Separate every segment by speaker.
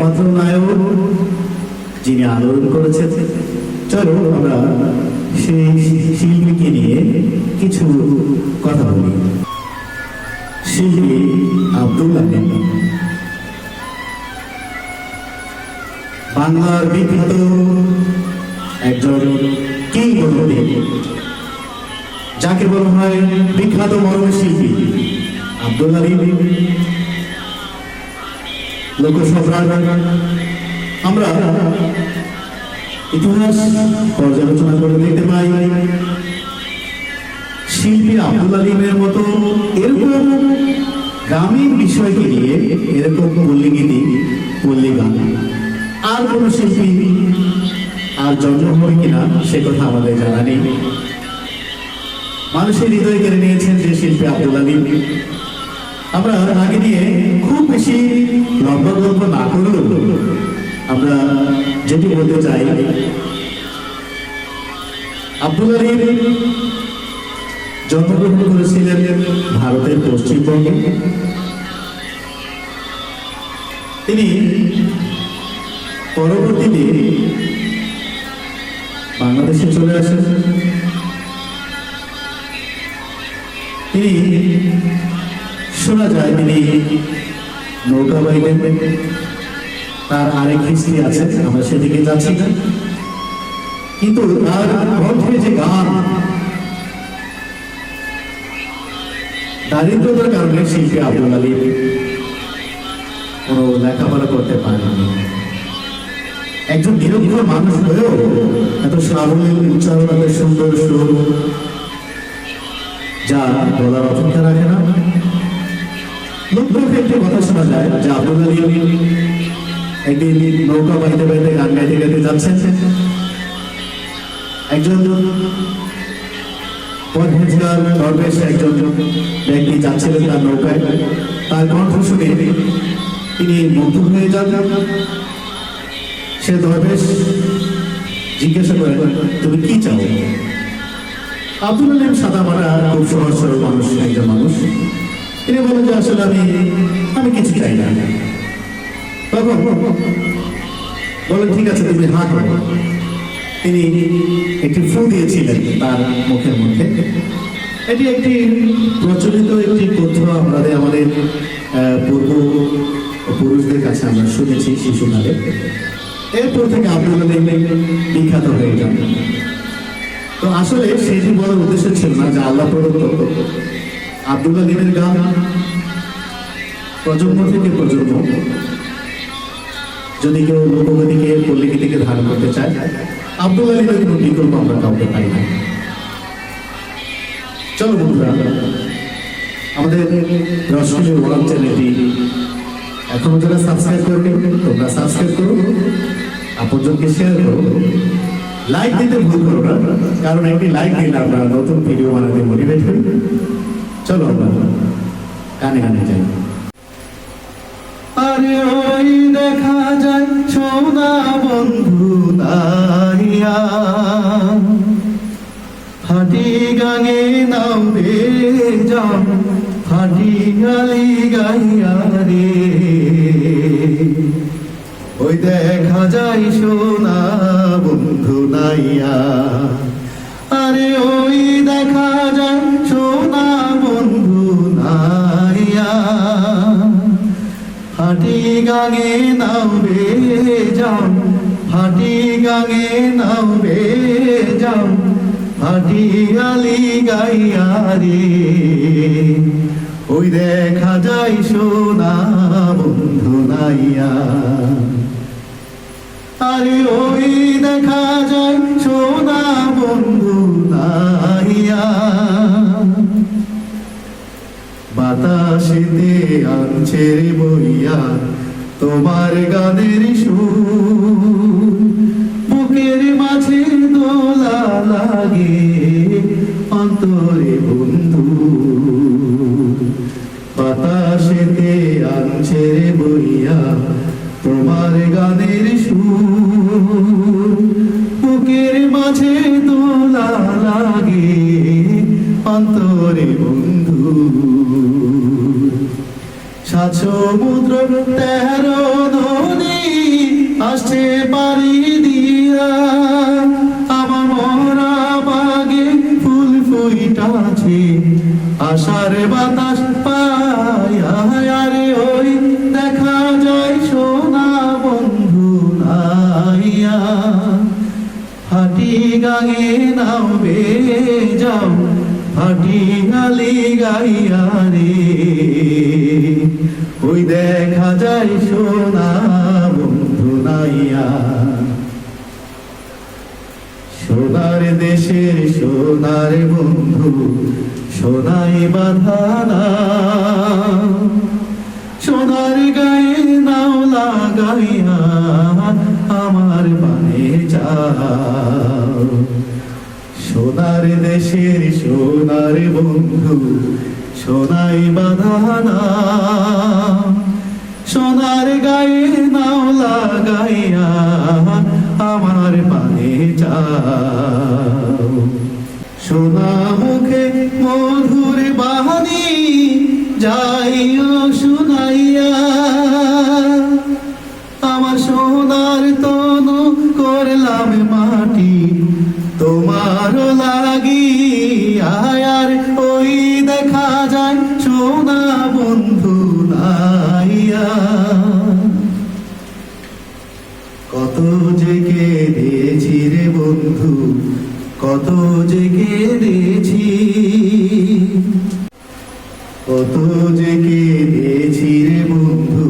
Speaker 1: একমাত্র নায়ক যিনি আলোড়ন করেছেন। চলো আমরা সেই শিল্পীকে নিয়ে কিছু কথা বলি। শিল্পী আব্দুল আলীম বাংলার বিখ্যাত একজন কিংবদন্তি যাকে বলা হয় বিখ্যাত মরণ শিল্পী আব্দুল আলীম লোকসভা আমরা ইতিহাস পর্যালোচনা করে দেখতে পাই। শিল্পী আব্দুল আলিমের মতো এরকম গ্রামীণ বিষয়কে নিয়ে এরকম পল্লীগীতি পল্লী গান আর কোন শিল্পী আর জন্ম হবে কিনা সে কথা আমাদের জানা নেই। মানুষের হৃদয় কেড়ে নিয়েছেন যে শিল্পী আব্দুল আলিম। আমরা আগে নিয়ে খুব বেশি লম্বা গল্প না করলেও আমরা যেটি বলতে চাই, আব্দুল আলীম জন্মগ্রহণ করেছিলেন ভারতের পশ্চিমবঙ্গে। তিনি পরবর্তীতে বাংলাদেশে চলে আসেন। তিনি শোনা যায় তিনি নৌকা বাইতেন তার আরেক হিস্ট্রি আছে, আমরা সেদিকে যাচ্ছি না। কিন্তু তার কণ্ঠে যে গান, দারিদ্রতার কারণে শিল্পী আব্দুল আলী কোনো লেখাপড়া করতে পারেনি একজন নিরক্ষর মানুষ হয়েও এত সাবলীল উচ্চারণ, এত সুন্দর সুর, যা বলার অপেক্ষা রাখে না। লোক একটি কথা শোনা যায় যে আব্দুল একদিন নৌকা বাইতে বাইতে গান গাইতে গাইতে যাচ্ছেন একজন পরহেজগার দরবেশ একজন ব্যক্তি যাচ্ছিলেন তার নৌকায় তার কণ্ঠ শুনে তিনি মুগ্ধ হয়ে যান সে দরবেশ জিজ্ঞাসা করে তুমি কি চাও আব্দুল আলিম সাদা মারা খুব সহজ সরল মানুষ একজন মানুষ তিনি বলেন যে আসলে আমি আমি কিছু চাই না। তখন বলেন ঠিক আছে, তুমি হাঁ করো তিনি একটি ফু দিয়েছিলেন তার মুখের মধ্যে। এটি একটি প্রচলিত একটি তথ্য আমাদের আমাদের পূর্ব পুরুষদের কাছে আমরা শুনেছি শিশুকালে এরপর থেকে আব্দুল আলিম বিখ্যাত হয়ে যান। তো আসলে সেটি বলার উদ্দেশ্য ছিল না, যে আল্লাহ প্রদত্ত। আব্দুল আলিমের গান। প্রজন্ম থেকে প্রজন্ম। যদি কেউ লোকগতিকে পল্লীগীতিকে ধারণ করতে চায় আব্দুল আলীমের কোনো বিকল্প আমরা কাউকে পাই না। চলো বন্ধুরা, আমাদের রসমির ওয়ান চ্যানেলটি এখনও যারা সাবস্ক্রাইব করবে তোমরা সাবস্ক্রাইব করো, আপনজনকে শেয়ার করো। লাইক দিতে ভুল করো না, কারণ একটি লাইক দিলে আমরা নতুন ভিডিও বানাতে মোটিভেট হই। চলো গানে গানে যাই। আরে ওই দেখা যায় সোনা বন্ধু নাইয়া ফাটি গাঙে নাম বে যাও ফাটি গালি গাইয়া রে। ওই দেখা যায় সোনা বন্ধু নাইয়া ফাটি গাঙে নাও বে যাও ফাটি গাঙে নাও বে যাও ফাটি আলি গাইয়া রে। ওই দেখা যায় সোনা বন্ধু নাইয়া। আরে ওই দেখা যায় রে বইয়া তোমার গানের সুর, বুকের মাঝে দোলা লাগে অন্তরে বন্ধু। বাতাসেতে আনছে রে বইয়া তোমার গানের সুর, বুকের মাঝে দোলা লাগে অন্তরে বন্ধু। সাত সমুদ্র তেরো নদী আসছে পারি দিয়া। আমার মরা বাগে ফুল ফুইটাছে আশার বাতাস পায়া। আরে ওই দেখা যায় সোনা বন্ধু নাইয়া। হাটি গাঙে নাও বে, যাও। হাটি গালি গাইয়া রে। সোনা বন্ধু নাইয়া। সোনার দেশের সোনার বন্ধু, সোনাই বাধানা সোনার গায়ে নাও লাগাইয়া, আমার পানে যাও সোনার দেশের সোনার বন্ধু, সোনাই বাধানা লাগাইয়া আমার পানে যাও। সোনা মুখে মধুর বাহানি যাইও কত যে কেঁদেছি রে বন্ধু, কত যে কেঁদেছি কত যে কেঁদেছি রে বন্ধু,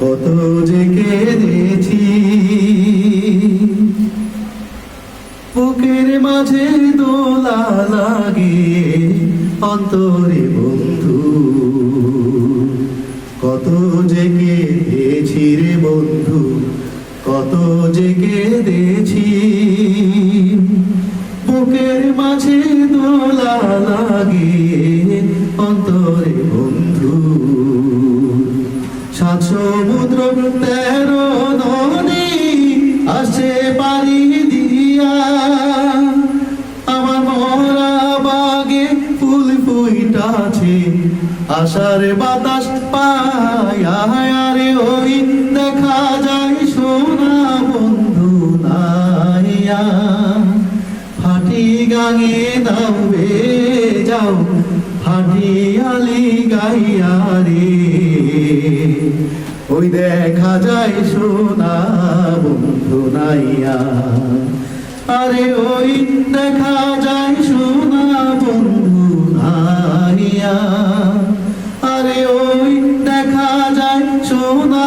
Speaker 1: কত যে কেঁদেছি বুকের মাঝে দোলা লাগে অন্তরে বন্ধু, কত যে কেঁদেছি রে বন্ধু কত যে কেঁদেছি। বুকের মাঝে দোলা লাগে অন্তরে বন্ধু। সাত সমুদ্র তেরো নদী আসে পারি দিয়া। আমার মরা ফুল বাতাস পায়া আরে ওই দেখা যায়। সোনা বন্ধু নাইয়া ফাটি গাঙে নামবে যাও ফাটিয়ালি গাইয়া রে। ওই দেখা যায় সোনা বন্ধু নাইয়া, আরে ওই দেখা যায় সোনা বন্ধু নাইয়া, আরে ওই দেখা যায় সোনা